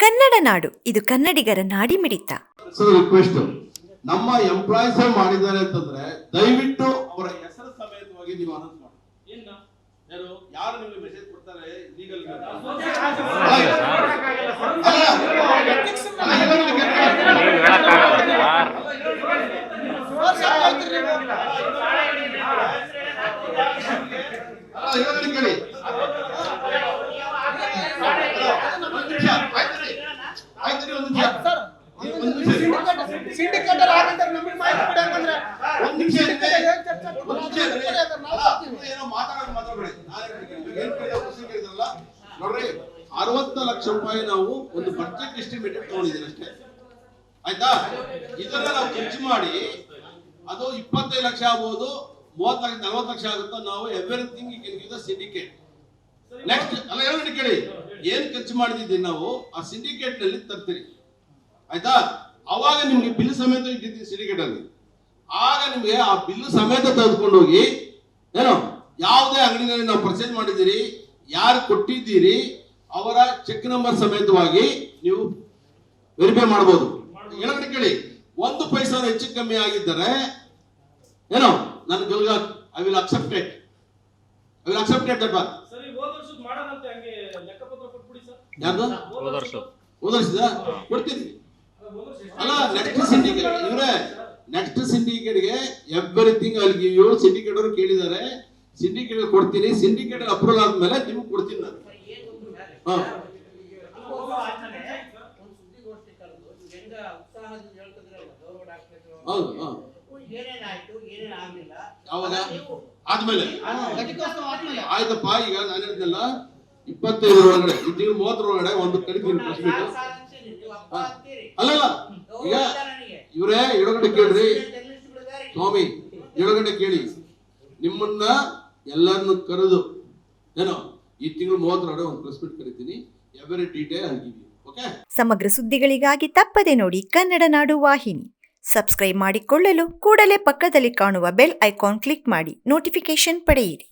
ಕನ್ನಡ ನಾಡು ಇದು ಕನ್ನಡಿಗರ ನಾಡಿ ಮಿಡಿತ. ರಿಕ್ವೆಸ್ಟ್ ನಮ್ಮ ಎಂಪ್ಲಾಯೀಸ್ ಮಾಡಿದ್ದಾರೆ ಅಂತಂದ್ರೆ ದಯವಿಟ್ಟು ಅವರ ಹೆಸರು ಸಮೇತವಾಗಿ ನೀವು ಅನೌನ್ಸ್ ಮಾಡಿ. ಯಾರು? ಯಾರು ನಿಮಗೆ ಮೆಸೇಜ್ ಕೊಡ್ತಾರೆ? ಲೀಗಲ್ ಕೇಳಿ ಒಂದ್ ನಿಮಿಷ, ಆಯ್ತು ರೀ. ಆಯ್ತು ರೀ, ಒಂದ್ ನಿಮಿಷ. ಒಂದ್ ನಿಮಿಷ. ಸಿಂಡಿಕೇಟ್ ಅಲ್ಲಿ ನಮಗೆ ಮಾಹಿತಿ ಕೊಡಿ ಹಂಗಂದ್ರೆ ಒಂದ್ ನಿಮಿಷ. ಏನ್ ಮಾತಾಡೋದು ಮಾತಾಡ್ಬೇಡಿ. ನೋಡ್ರಿ ಅರವತ್ತು ಲಕ್ಷ ರೂಪಾಯಿ ನಾವು ಒಂದು ಬಜೆಟ್ ಎಸ್ಟಿಮೇಟೆಡ್ ತಗೊಂಡಿದ್ದೀವಿ ಅಷ್ಟೇ. ಆಯ್ತಾ? ಇದನ್ನ ನಾವು ಖರ್ಚು ಮಾಡಿ ಅದು ಇಪ್ಪತ್ತೈದು ಲಕ್ಷ ಆಗ್ಬೋದು ಮೂವತ್ತು ಲಕ್ಷ ನಲವತ್ತು ಲಕ್ಷ ಆಗುತ್ತೋ ನಾವು ಎವ್ರಿಥಿಂಗ್ ದ ಸಿಂಡಿಕೇಟ್ ನೆಕ್ಸ್ಟ್ ಅಲ್ಲ ಹೇಳಿ ಕೇಳಿ. ಏನ್ ಖರ್ಚು ಮಾಡಿದ್ದೀವಿ ನಾವು? ಆ ಸಿಂಡಿಕೇಟ್ನಲ್ಲಿ ತರ್ತೀರಿ. ಆಯ್ತಾ? ಅವಾಗ ನಿಮ್ಗೆ ಬಿಲ್ ಸಮೇತ ಇಟ್ಟಿದ್ದೀನಿ ಸಿಂಡಿಕೇಟ್ ಅಲ್ಲಿ ಆಗ ನಿಮ್ಗೆ ಆ ಬಿಲ್ ಸಮೇತ ತೆಗೆದುಕೊಂಡು ಹೋಗಿ ಏನೋ ಯಾವುದೇ ಅಂಗಡಿನಲ್ಲಿ ನಾವು ಪರ್ಚೇಸ್ ಮಾಡಿದ್ದೀರಿ ಯಾರು ಕೊಟ್ಟಿದ್ದೀರಿ ಅವರ ಚೆಕ್ ನಂಬರ್ ಸಮೇತವಾಗಿ ನೀವು ವೆರಿಫೈ ಮಾಡಬಹುದು ಏನಂತ ಕೇಳಿ ಒಂದು ಪೈಸಾ ಹೆಚ್ಚು ಕಮ್ಮಿ ಆಗಿದ್ದರೆ ಏನೋ ನನ್ನ ಗಲ್ಗ I will accepted I will accepted that Baat ಸರಿ ಹೋದ ವರ್ಷದ ಅಲ್ಲ ನೆಕ್ಸ್ಟ್ ಸಿಂಡಿಕೇಟ್ ಇವ್ರೆ ನೆಕ್ಸ್ಟ್ ಸಿಂಡಿಕೇಟ್ಗೆ ಎವ್ರಿಥಿಂಗ್ ಅಲ್ಲಿ ಗಿವ್ ಯು ಸಿಂಡಿಕೇಟ್ ಅವರು ಕೇಳಿದ್ದಾರೆ. ಸಿಂಡಿಕೇಟ್ ಕೊಡ್ತೀನಿ ಸಿಂಡಿಕೇಟ್ ಅಪ್ರೂವಲ್ ಆದ್ಮೇಲೆ ನಿಮ್ಗೆ ಕೊಡ್ತೀನಿ ನಾನು. ಹಾ. ಹೌದು ಹಾ. ನೀವು ಆದ್ಮೇಲೆ. ಆಯ್ತಪ್ಪ ಈಗ ನಾನು ಹೇಳಿದ್ನಲ್ಲ ಇಪ್ಪತ್ತೈದರ ಒಳಗಡೆ ಒಂದು ಮೂವತ್ತರ ಒಳಗಡೆ ಒಂದು ಕಡಿತೀನಿ ಅಲ್ಲಲ್ಲ ಇವರೇ ಎಡಗಡೆ ಕೇಳ್ರಿ. ಸ್ವಾಮಿ, ಎಡಗಡೆ ಕೇಳಿ. ನಿಮ್ಮನ್ನ ಎಲ್ಲರನ್ನು ಕರೆದು, ಏನೋ, ಈ ತಿಂಗಳು ಮೂವತ್ತರೊಳಗಡೆ ಒಂದು ಪ್ರೆಸ್ ಮೀಟ್ ಕರಿತೀನಿ. ಎವರಿ ಡೀಟೇಲ್ ಆಗಿವಿ ಸಮಗ್ರ ಸುದ್ದಿಗಳಿಗಾಗಿ ತಪ್ಪದೆ ನೋಡಿ ಕನ್ನಡ ನಾಡು ವಾಹಿನಿ. ಸಬ್ಸ್ಕ್ರೈಬ್ ಮಾಡಿಕೊಳ್ಳಲು ಕೂಡಲೇ ಪಕ್ಕದಲ್ಲಿ ಕಾಣುವ ಬೆಲ್ ಐಕಾನ್ ಕ್ಲಿಕ್ ಮಾಡಿ ನೋಟಿಫಿಕೇಶನ್ ಪಡೆಯಿರಿ.